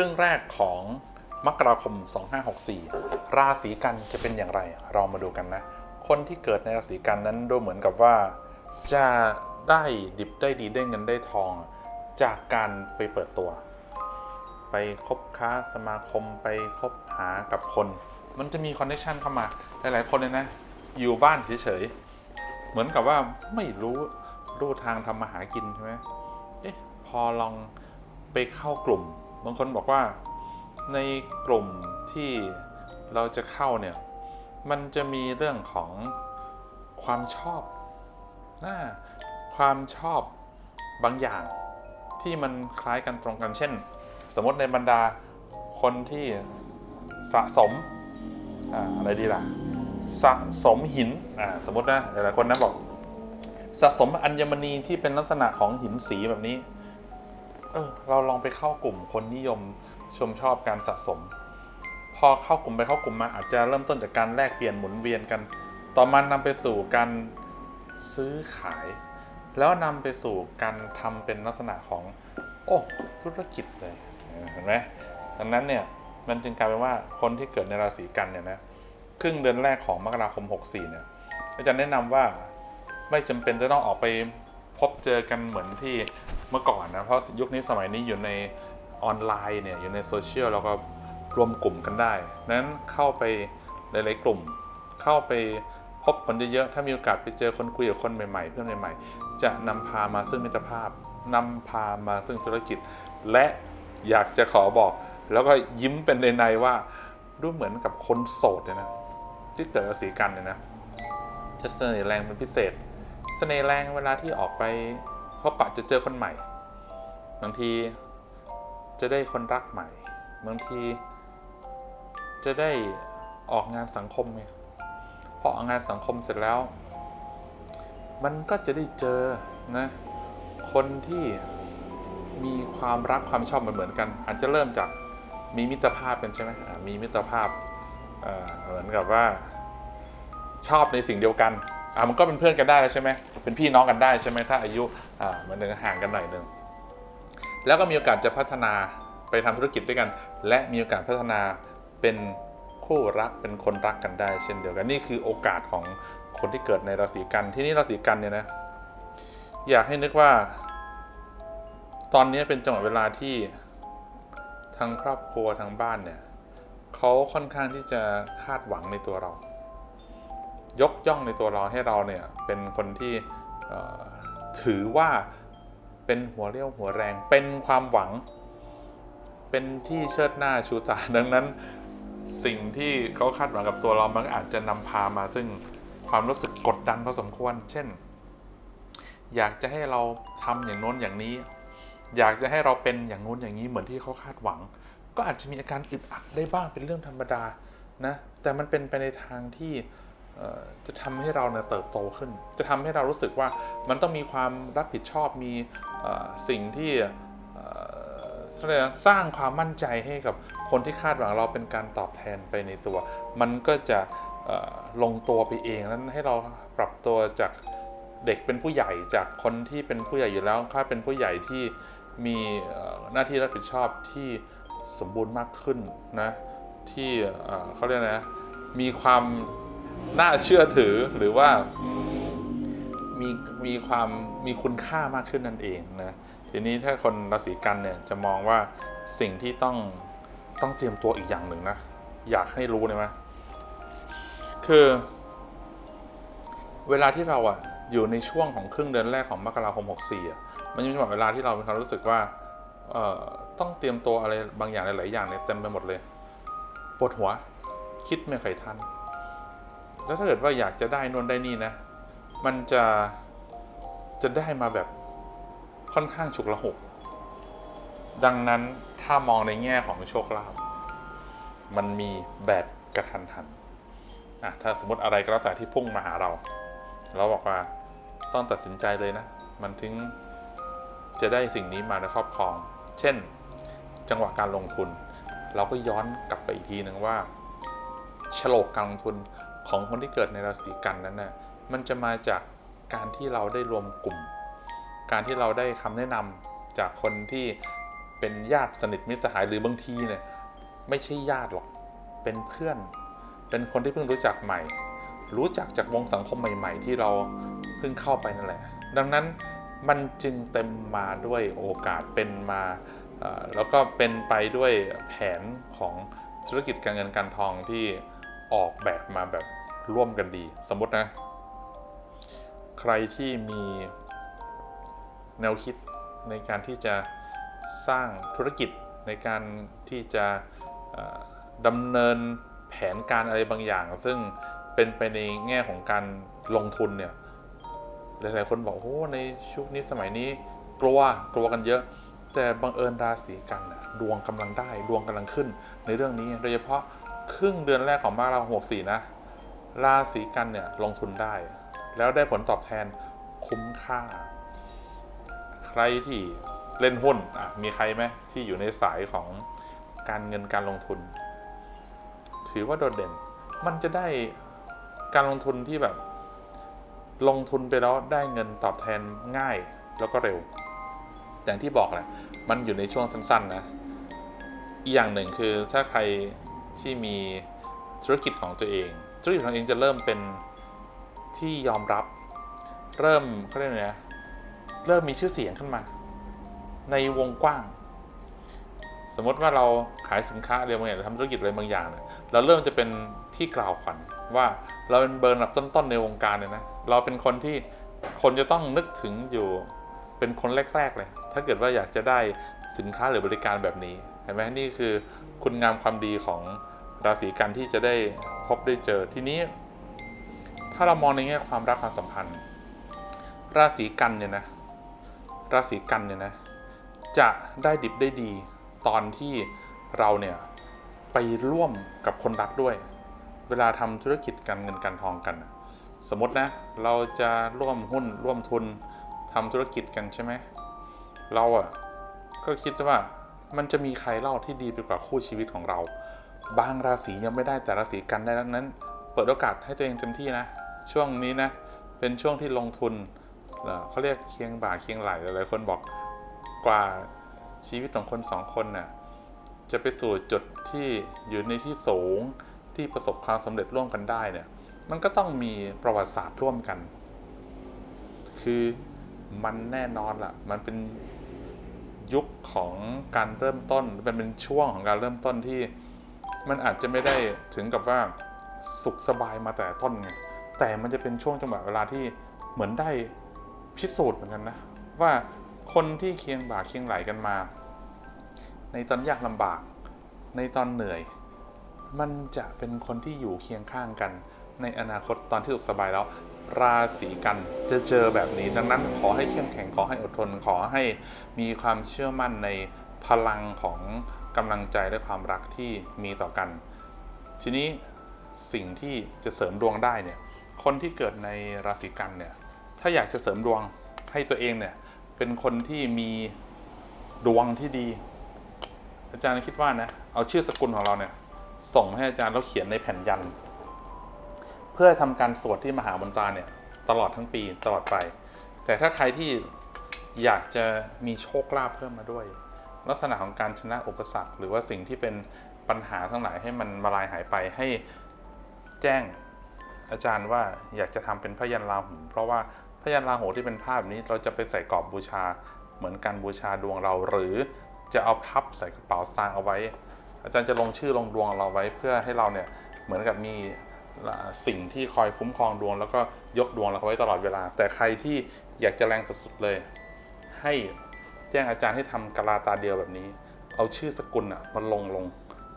รึ่งแรกของมกราคม 2564 ราศีกันจะเป็นอย่างไร เรามาดูกันนะ คนที่เกิดในราศีกันนั้นดูเหมือนกับว่า จะได้ดิบได้ดีได้เงินได้ทอง จากการไปเปิดตัว ไปคบค้าสมาคมไปคบหากับคน มันจะมีคอนเนคชันเข้ามา หลายๆคนเลยนะ อยู่บ้านเฉยๆ เหมือนกับว่าไม่รู้รู้ทางทำมาหากินใช่ไหมเอ๊ะพอลองไปเข้ากลุ่ม บางคนบอกว่าในกลุ่มที่เราจะเข้าเนี่ย มันจะมีเรื่องของความชอบนะความชอบบางอย่างที่มันคล้ายกันตรงกัน เช่น สมมติในบรรดาคนที่สะสมอ่าอะไรดีล่ะ สะสมหินสมมตินะหลายๆคนนะบอก สะสมอัญมณีที่เป็นลักษณะของหินสีแบบนี้ เออเราลองไปเข้ากลุ่มคนนิยมชมชอบการสะสม พอเข้ากลุ่มไปเข้ากลุ่มมาอาจจะเริ่มต้นจากการแลกเปลี่ยนหมุนเวียนกัน ต่อมานำไปสู่การซื้อขาย แล้วนำไปสู่การทำเป็นลักษณะของ โอ้ธุรกิจเลยเห็นไหมดังนั้นเนี่ยมันจึงกลายเป็นว่าคนที่เกิดในราศีกันเนี่ยนะครึ่งเดือนแรกของมกราคม 64เนี่ยอาจารย์แนะนำว่าไม่จำเป็นจะต้องออกไป พบเจอกันเหมือนที่เมื่อก่อนนะ เพราะยุคนี้สมัยนี้อยู่ในออนไลน์เนี่ยอยู่ในโซเชียลเราก็รวมกลุ่มกันได้ นั้นเข้าไปหลายๆกลุ่ม เข้าไปพบคนเยอะๆ ถ้ามีโอกาสไปเจอคนคุยกับคนใหม่ๆ เพื่อนใหม่ๆ จะนำพามาซึ่งมิตรภาพนำพามาซึ่งธุรกิจ และอยากจะขอบอก แล้วก็ยิ้มเป็นในๆว่าดูเหมือนกับคนโสดเนี่ยนะที่เกิดราศีกันเนี่ยนะจะเสน่ห์แรงเป็นพิเศษ สน่ห์แรงเวลาที่ออกไปพบปะจะเจอคนใหม่ บางทีจะได้คนรักใหม่ บางทีจะได้ออกงานสังคมไงพอออกงานสังคมเสร็จแล้ว มันก็จะได้เจอนะคนที่มีความรักความชอบเหมือนกัน อาจจะเริ่มจากมีมิตรภาพกันใช่ไหมมีมิตรภาพเเหมือนกับว่าชอบในสิ่งเดียวกัน อะมันก็เป็นเพื่อนกันได้แล้วใช่ไหมเป็นพี่น้องกันได้ใช่ไหมถ้าอายุอ่าเหมือนหนึ่งห่างกันหน่อยหนึ่งแล้วก็มีโอกาสจะพัฒนาไปทำธุรกิจด้วยกัน และมีโอกาสพัฒนาเป็นคู่รักเป็นคนรักกันได้เช่นเดียวกันนี่คือโอกาสของคนที่เกิดในราศีกันที่นี่ราศีกันเนี่ยนะอยากให้นึกว่า ตอนนี้เป็นจังหวะเวลาที่ทางครอบครัวทางบ้านเนี่ยเขาค่อนข้างที่จะคาดหวังในตัวเรา ยกย่องในตัวเราให้เราเนี่ยเป็นคนที่ถือว่าเป็นหัวเรี่ยวหัวแรง เป็นความหวัง เป็นที่เชิดหน้าชูตาดังนั้น สิ่งที่เขาคาดหวังกับตัวเรามันอาจจะนำพามาซึ่งความรู้สึกกดดันพอสมควร เช่น อยากจะให้เราทำอย่างโน้นอย่างนี้ อยากจะให้เราเป็นอย่างงู้นอย่างนี้เหมือนที่เขาคาดหวัง ก็อาจจะมีอาการอึดอัดได้บ้างเป็นเรื่องธรรมดานะแต่มันเป็นไปในทางที่ จะทำให้เราเนี่ยเติบโตขึ้น จะทำให้เรารู้สึกว่ามันต้องมีความรับผิดชอบมีสิ่งที่สร้างความมั่นใจให้กับคนที่คาดหวังเราเป็นการตอบแทนไปในตัว มันก็จะลงตัวไปเองนั้นให้เราปรับตัวจากเด็กเป็นผู้ใหญ่จากคนที่เป็นผู้ใหญ่อยู่แล้วค่าเป็นผู้ใหญ่ที่มีหน้าที่รับผิดชอบที่สมบูรณ์มากขึ้นนะที่เขาเรียกนะมีความ น่าเชื่อถือหรือว่ามีมีความมีคุณค่ามากขึ้นนั่นเองนะทีนี้ถ้าคนราศีกันเนี่ยจะมองว่าสิ่งที่ต้องต้องเตรียมตัวอีกอย่างหนึ่งนะ อยากให้รู้เลยไหมคือ เวลาที่เราอะอยู่ในช่วงของครึ่งเดือนแรกของมกราคม64อะมันจะมีเวลาที่เรามีความรู้สึกว่าเอ่อต้องเตรียมตัวอะไรบางอย่างหลายๆอย่างเนี่ยเต็มไปหมดเลยปวดหัว คิดไม่เคยทัน แล้วถ้าเกิดว่าอยากจะได้นวนได้นี่นะ มันจะจะได้มาแบบค่อนข้างฉุกละหุก ดังนั้นถ้ามองในแง่ของโชคลาภมันมีแบบกระทันหันอะถ้าสมมติอะไรก็แล้วแต่ที่พุ่งมาหาเรา เราบอกว่าต้องตัดสินใจเลยนะ มันถึงจะได้สิ่งนี้มาในครอบครอง เช่น จังหวะการลงทุน เราก็ย้อนกลับไปอีกทีหนึ่งว่าฉลกการลงทุน ของคนที่เกิดในราศีกันนั้นนะ่ะมันจะมาจากการที่เราได้รวมกลุ่ม การที่เราได้คำแนะนำจากคนที่เป็นญาติสนิทมิตรสหายหรือบางทีเนี่ยไม่ใช่ญาติหรอกเป็นเพื่อน เป็นคนที่เพิ่งรู้จักใหม่ รู้จักจากวงสังคมใหม่ ๆ ที่เราเพิ่งเข้าไปนั่นแหละ ดังนั้นมันจึงเต็มมาด้วยโอกาสเป็นมาแล้วก็เป็นไปด้วยแผนของธุรกิจการเงินการทองที่ออกแบบมาแบบ ร่วมกันดี สมมตินะ ใครที่มีแนวคิดในการที่จะสร้างธุรกิจในการที่จะดำเนินแผนการอะไรบางอย่าง ซึ่งเป็นไปในแง่ของการลงทุนเนี่ยหลายๆคนบอกโอ้ในชุคนี้สมัยนี้กลัวกลัวกันเยอะ แต่บังเอิญราศีกันนะดวงกำลังได้ดวงกำลังขึ้นในเรื่องนี้ โดยเฉพาะครึ่งเดือนแรกของบ้านเราหกสี่นะ ราศีกันเนี่ยลงทุนได้ แล้วได้ผลตอบแทนคุ้มค่า ใครที่เล่นหุ้นอะมีใครไหมที่อยู่ในสายของการเงินการลงทุน ถือว่าโดดเด่น มันจะได้การลงทุนที่แบบ ลงทุนไปแล้วได้เงินตอบแทนง่ายแล้วก็เร็ว อย่างที่บอกแหละมันอยู่ในช่วงสั้นๆนะอีกอย่างหนึ่งคือถ้าใครที่มีธุรกิจของตัวเอง ธุรกิจของเองจะเริ่มเป็นที่ยอมรับ เริ่มเขาเรียกไงนะเริ่มมีชื่อเสียงขึ้นมา ในวงกว้าง สมมติว่าเราขายสินค้าอะไรบางอย่างหรือทำธุรกิจอะไรบางอย่างเนี่ยเราเริ่มจะเป็นที่กล่าวขวัญว่าเราเป็นเบอร์อันดับต้นๆในวงการเลยนะเราเป็นคนที่คนจะต้องนึกถึงอยู่เป็นคนแรกๆเลย ถ้าเกิดว่าอยากจะได้สินค้าหรือบริการแบบนี้ เห็นไหมนี่คือคุณงามความดีของ ราศีกันที่จะได้พบได้เจอทีนี้ ถ้าเรามองในแง่ความรักความสัมพันธ์ ราศีกันเนี่ยนะราศีกันเนี่ยนะจะได้ดิบได้ดีตอนที่เราเนี่ยไปร่วมกับคนรักด้วย เวลาทำธุรกิจการเงินการทองกัน สมมตินะเราจะร่วมหุ้นร่วมทุนทำธุรกิจกันใช่ไหมเราอะก็คิดว่ามันจะมีใครเล่าที่ดีไปกว่าคู่ชีวิตของเรา บางราศียังไม่ได้แต่ราศีกันได้ดังนั้น เปิดโอกาสให้ตัวเองเต็มที่นะ ช่วงนี้นะ เป็นช่วงที่ลงทุนเขาเรียกเคียงบ่าเคียงไหลหลายคนบอกกว่าชีวิตของคนสองคนน่ะจะไปสู่จุดที่อยู่ในที่สูงที่ประสบความสำเร็จร่วมกันได้เนี่ย มันก็ต้องมีประวัติศาสตร์ร่วมกัน คือมันแน่นอนล่ะ มันเป็นยุคของการเริ่มต้นมันเป็นช่วงของการเริ่มต้นที่ มันอาจจะไม่ได้ถึงกับว่าสุขสบายมาแต่ต้นไง แต่มันจะเป็นช่วงจังหวะเวลาที่เหมือนได้พิสูจน์เหมือนกันนะ ว่าคนที่เคียงบ่าเคียงไหลกันมา ในตอนยากลำบาก ในตอนเหนื่อย มันจะเป็นคนที่อยู่เคียงข้างกัน ในอนาคตตอนที่สุขสบายแล้ว ราศีกันจะเจอแบบนี้ ดังนั้นขอให้เข้มแข็งขอให้อดทนขอให้มีความเชื่อมั่นในพลังของ กำลังใจและความรักที่มีต่อกัน ทีนี้สิ่งที่จะเสริมดวงได้เนี่ยคนที่เกิดในราศีกันเนี่ยถ้าอยากจะเสริมดวงให้ตัวเองเนี่ยเป็นคนที่มีดวงที่ดี อาจารย์คิดว่านะเอาชื่อสกุลของเราเนี่ยส่งให้อาจารย์แล้วเขียนในแผ่นยัน เพื่อทำการสวดที่มหาบนตราเนี่ยตลอดทั้งปีตลอดไป แต่ถ้าใครที่อยากจะมีโชคลาภเพิ่มมาด้วย ลักษณะของการชนะอุปสรรค หรือว่าสิ่งที่เป็นปัญหาทั้งหลายให้มันมาลายหายไปให้แจ้งอาจารย์ว่าอยากจะทำเป็นพยันราหูเพราะว่าพยันราหูที่เป็นภาพนี้เราจะไปใส่กรอบบูชาเหมือนการบูชาดวงเรา หรือจะเอาพับใส่กระเป๋าสตางค์เอาไว้ อาจารย์จะลงชื่อลงดวงเราไว้เพื่อให้เราเนี่ยเหมือนกับมีสิ่งที่คอยคุ้มครองดวง แล้วก็ยกดวงเราไว้ตลอดเวลา แต่ใครที่อยากจะแรงสุดๆเลย ให้ แจ้งอาจารย์ให้ทำกะลาตาเดียวแบบนี้ เอาชื่อสกุลอะมาลงลง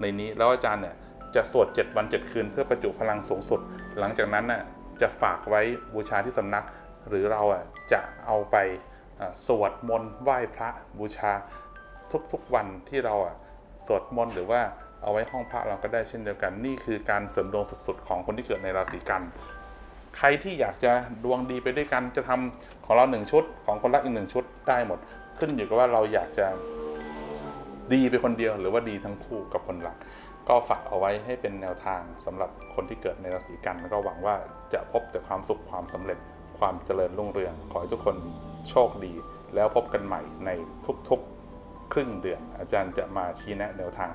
ในนี้แล้วอาจารย์เนี่ยจะสวด 7 วัน 7 คืน เพื่อประจุพลังสูงสุด หลังจากนั้นน่ะจะฝากไว้บูชาที่สำนัก หรือเราอะจะเอาไปสวดมนต์ไหว้พระบูชาทุกๆวันที่เราอะสวดมนต์หรือว่าเอาไว้ห้องพระเราก็ได้เช่นเดียวกัน นี่คือการเสริมดวงสุดๆของคนที่เกิดในราศีกันใครที่อยากจะดวงดีไปด้วยกันจะทำของเราหนึ่งชุด ของคนรักอีกหนึ่งชุดได้หมด ขึ้นอยู่กับว่าเราอยากจะดีไปคนเดียว หรือว่าดีทั้งคู่กับคนรัก ก็ฝากเอาไว้ให้เป็นแนวทางสำหรับคนที่เกิดในราศีกัน แล้วก็หวังว่าจะพบแต่ความสุขความสำเร็จความเจริญรุ่งเรือง ขอให้ทุกคนโชคดี แล้วพบกันใหม่ในทุกๆ ครึ่งเดือน อาจารย์จะมาชี้แนะแนวทาง